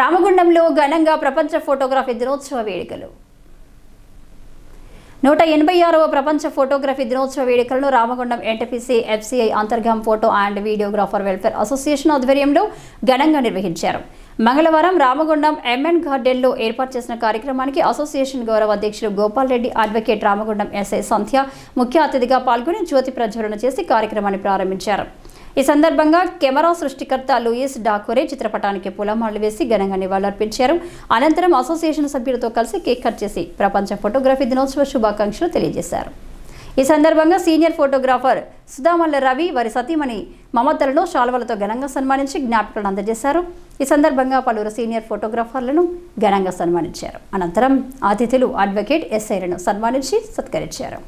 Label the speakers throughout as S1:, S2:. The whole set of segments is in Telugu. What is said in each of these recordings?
S1: రామగుండంలో ఘనంగా ప్రపంచ ఫోటోగ్రఫీ దినోత్సవ వేడుకలు. నూట ఎనభై ఆరవ ప్రపంచ ఫోటోగ్రఫీ దినోత్సవ వేడుకలను Ramagundam NTPC FCI Antargam photo and videographer welfare association ఆధ్వర్యంలో ఘనంగా నిర్వహించారు. మంగళవారం రామగుండం ఎంఎన్ గార్డెన్లో ఏర్పాటు చేసిన కార్యక్రమానికి అసోసియేషన్ గౌరవ అధ్యక్షులు గోపాల్ రెడ్డి అడ్వకేట్ రామగుండం ఎస్ఐ సంధ్య ముఖ్య అతిథిగా పాల్గొని జ్యోతి ప్రజ్వలన చేసి కార్యక్రమాన్ని ప్రారంభించారు. ఈ సందర్భంగా కెమెరా సృష్టికర్త లూయిస్ డాకోరే చిత్రపటానికి పూలమాలలు వేసి ఘనంగా నివాళులర్పించారు. అనంతరం అసోసియేషన్ సభ్యులతో కలిసి కేక్ కట్ చేసి ప్రపంచ ఫోటోగ్రఫీ దినోత్సవ శుభాకాంక్షలు తెలియజేశారు. ఈ సందర్భంగా సీనియర్ ఫోటోగ్రాఫర్ సుధామల్ల రవి వారి సతీమణి మమతలను శాల్వలతో ఘనంగా సన్మానించి జ్ఞాపికలను అందజేశారు. ఈ సందర్భంగా పలువురు సీనియర్ ఫోటోగ్రాఫర్లను ఘనంగా సన్మానించారు. అనంతరం అతిథులు అడ్వకేట్ ఎస్ఐలను సన్మానించి సత్కరించారు.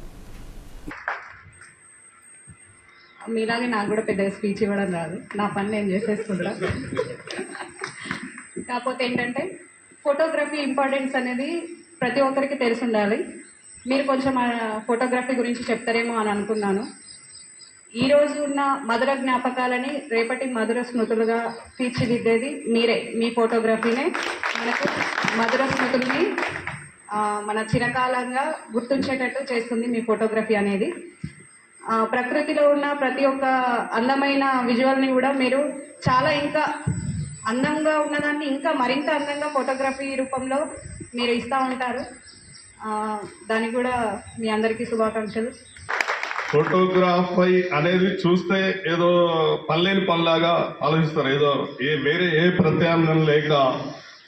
S2: మీలాగే నాకు కూడా పెద్దగా స్పీచ్ ఇవ్వడం రాదు. నా పని నేను చేసేసుకుంటా. కాకపోతే ఏంటంటే ఫోటోగ్రఫీ ఇంపార్టెన్స్ అనేది ప్రతి ఒక్కరికి తెలిసి ఉండాలి. మీరు కొంచెం ఫోటోగ్రఫీ గురించి చెప్తారేమో అని అనుకున్నాను. ఈరోజు ఉన్న మధుర జ్ఞాపకాలని రేపటి మధుర స్మృతులుగా తీర్చిదిద్దేది మీరే. మీ ఫోటోగ్రఫీనే మనకు మధుర స్మృతుల్ని మన చిరకాలంగా గుర్తుంచేటట్టు చేస్తుంది మీ ఫోటోగ్రఫీ అనేది. ప్రకృతిలో ఉన్న ప్రతి ఒక్క అందమైన విజువల్ని కూడా మీరు చాలా ఇంకా అందంగా ఉన్నదాన్ని ఇంకా మరింత అందంగా ఫోటోగ్రఫీ రూపంలో మీరు ఇస్తూ ఉంటారు. దానికి కూడా మీ అందరికీ శుభాకాంక్షలు.
S3: ఫోటోగ్రాఫీ అనేది చూస్తే ఏదో పల్లెని పనిలాగా ఆలోచిస్తారు. ఏదో ఏ వేరే ఏ ప్రత్యామ్నాయం లేక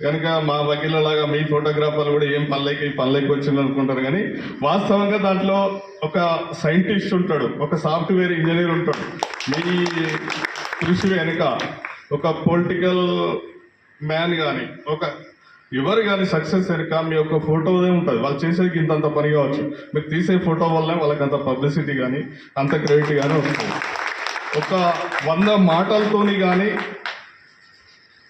S3: కనుక మా వకీలలాగా మీ ఫోటోగ్రాఫర్లు కూడా ఏం పల్లెకి పల్లెకి వచ్చింది అనుకుంటారు కానీ వాస్తవంగా దాంట్లో ఒక సైంటిస్ట్ ఉంటాడు ఒక సాఫ్ట్వేర్ ఇంజనీర్ ఉంటాడు. మీ కృషి వెనుక ఒక పొలిటికల్ మ్యాన్ కానీ ఒక ఎవరు కానీ సక్సెస్ వెనుక మీ యొక్క ఫోటోదే ఉంటుంది. వాళ్ళు చేసేది ఇంతంత పని కావచ్చు. మీరు తీసే ఫోటో వల్లనే వాళ్ళకి అంత పబ్లిసిటీ కానీ అంత క్రెడిట్ కానీ వస్తుంది. ఒక వంద మాటలతోని కానీ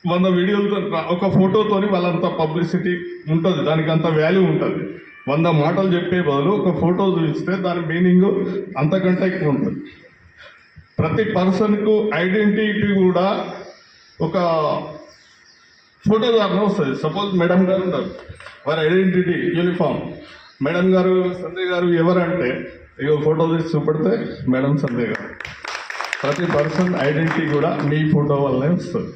S3: వంద వీడియోలతో ఒక ఫోటోతోని వాళ్ళంత పబ్లిసిటీ ఉంటుంది దానికి అంత వాల్యూ ఉంటుంది. వంద మాటలు చెప్పే బదులు ఒక ఫోటో చూపిస్తే దాని మీనింగ్ అంతకంటే ఎక్కువ ఉంటుంది. ప్రతి పర్సన్కు ఐడెంటిటీ కూడా ఒక ఫోటో ద్వారా వస్తుంది. సపోజ్ మేడం గారు ఉన్నారు వారి ఐడెంటిటీ యూనిఫామ్. మేడం గారు సంజయ్ గారు ఎవరంటే ఇక ఫోటో తీసి చూపెడితే మేడం సంజయ్ గారు. ప్రతి పర్సన్ ఐడెంటిటీ కూడా మీ ఫోటో వల్లనే వస్తుంది.